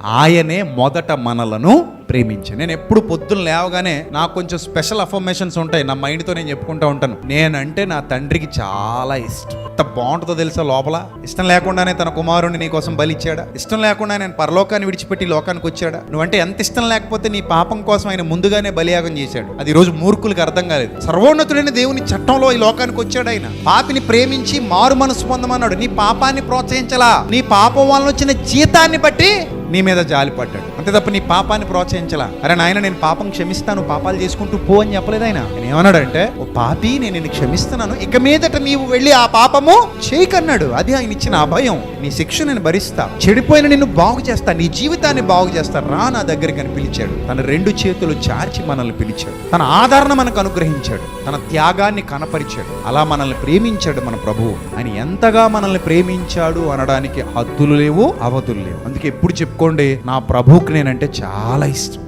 ఆయనే మొదట మనలను ప్రేమించాను నేను ఎప్పుడు పొద్దున్న లేవగానే నాకు కొంచెం స్పెషల్ అఫర్మేషన్స్ ఉంటాయి. నా మైండ్తో నేను చెప్పుకుంటూ ఉంటాను. నేనంటే నా తండ్రికి చాలా ఇష్టం. ఎంత బాగుంటుందో తెలుసా లోపల? ఇష్టం లేకుండానే తన కుమారుని నీ కోసం బలిచ్చాడా? ఇష్టం లేకుండా నేను పరలోకాన్ని విడిచిపెట్టి లోకానికి వచ్చాడా? నువ్వంటే ఎంత ఇష్టం లేకపోతే నీ పాపం కోసం ఆయన ముందుగానే బలియాగం చేశాడు. అది రోజు మూర్ఖులకు అర్థం కాలేదు. సర్వోన్నతుడైన దేవుని చట్టంలో ఈ లోకానికి వచ్చాడు ఆయన. పాపిని ప్రేమించి మారు మనసు పొందమన్నాడు. నీ పాపాన్ని ప్రోత్సహించలా. నీ పాపం వలన వచ్చిన జీతాన్ని బట్టి నీ మీద జాలి పడ్డాడు అంతే తప్ప నీ పాపాన్ని ప్రోత్సహించలా. అరే నాయన నేను పాపం క్షమిస్తాను పాపాలు చేసుకుంటూ పో అని చెప్పలేదు ఆయన? నేను ఏమన్నాడంటే ఓ పాపి నేను నిన్ను క్షమిస్తున్నాను. ఇక మీదట నీవు వెళ్ళి ఆ పాపము చేయకన్నాడు అది ఆయన ఇచ్చిన అభయం. నీ శిక్ష నేను భరిస్తా. చెడిపోయిన నిన్ను బాగు చేస్తా. నీ జీవితాన్ని బాగు చేస్తా. రా నా దగ్గరికి అని పిలిచాడు. తన రెండు చేతులు చాచి మనల్ని పిలిచాడు. తన ఆదరణ మనకు అనుగ్రహించాడు. తన త్యాగాన్ని కనపరిచాడు. అలా మనల్ని ప్రేమించాడు మన ప్రభువు. ఆయన ఎంతగా మనల్ని ప్రేమించాడు అనడానికి హద్దులు లేవు అవధులు లేవు. అందుకే ఎప్పుడు చెప్పుకోండి నా ప్రభువుకి నేనంటే చాలా ఇష్టం.